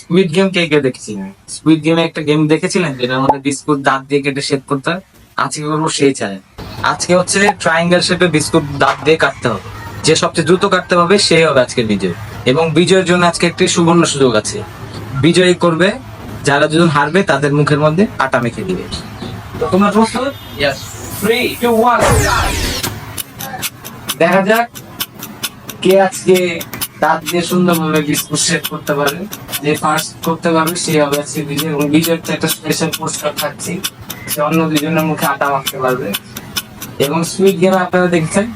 Squid game কে কে দেখেছিলেন? Squid গেমে একটা গেম দেখেছিলেন বিস্কুট দাঁত দিয়ে কেটে শেড করতে হয়? আজকে সেই চায় আজকে হচ্ছে ট্রায়াঙ্গেল শেপে বিস্কুট দাঁত দিয়ে কাটতে হবে। যে সবচেয়ে দ্রুত কাটতে পারবে সেই হবে বিজয়। এবং বিজয়ের জন্য আজকে একটি সুবর্ণ সুযোগ আছে। বিজয়ী করবে, যারা দুজন হারবে, তাদের মুখের মধ্যে আটা মেখে দিবে। তোমরা প্রস্তুত দেখা যাক কে আজকে তার দিয়ে সুন্দরভাবে বিস্কুট শেপ করতে পারে যে ফার্স্ট করতে পারবে সে হবে আজকে বিজয় এবং বিজয়ের তো একটা স্পেশাল পুরস্কার থাকছে সে অন্য দুজনের মুখে আটা মাখতে পারবে। এবং সুইট গেম আপনারা দেখছেন?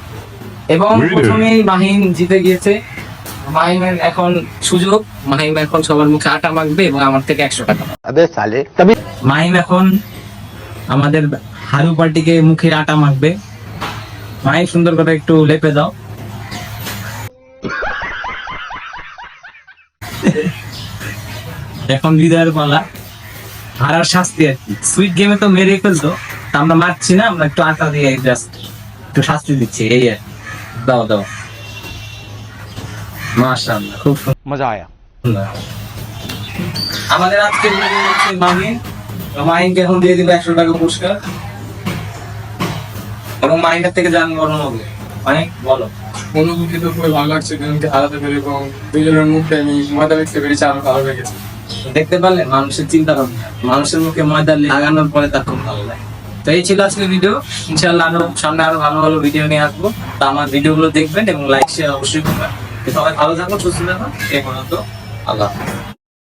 এবং প্রথমেই মাহিন জিতে গিয়েছে। মাহিমের এখন সুযোগ। মাহিম এখন সবার মুখে আটা মাখবে এবং আমার থেকে একশো টাকা মাহিম এখন আমাদের হারু পার্টিকে মুখে আটা মাখবে। মাহিম সুন্দর করে একটু লেপে দাও এখন হৃদয়ের পালা। হারার শাস্তি আর কি। সুইট গেমে তো মেরে ফেলতো। আমরা মারছি না আমরা একটু আটা দিয়ে জাস্ট একটু শাস্তি দিচ্ছি এই আর দাও দাও। মাশাআল্লাহ খুব মজা আয়া। আমাদের আজকে মামি মাহিনকে এখন দিয়ে দিবে একশো টাকা পুরস্কার। এবং মাহিনের থেকে জানব হবে। অনেক বলো। অনুভূতি তো খুবই ভালো লাগছে দুজনকে হারাতে পেরে এবং দুজনের মুখে আমি মজা দেখতে পেরেছি, আরও ভালো লেগেছে। দেখতে পারলে মানুষের চিন্তা ভাবনা, মানুষের মুখে ময়দা লাগানোর পরে তার খুব ভালো লাগে। তো এই ছিল আজকের ভিডিও ইনশাল্লাহ আরও সামনে আরও ভালো ভালো ভিডিও নিয়ে আসব। তো আমার ভিডিও গুলো দেখবেন এবং লাইক শেয়ার অবশ্যই করবেন। সবাই ভালো থাকুন সুস্থ থাকুন এ পর্যন্ত আল্লাহ।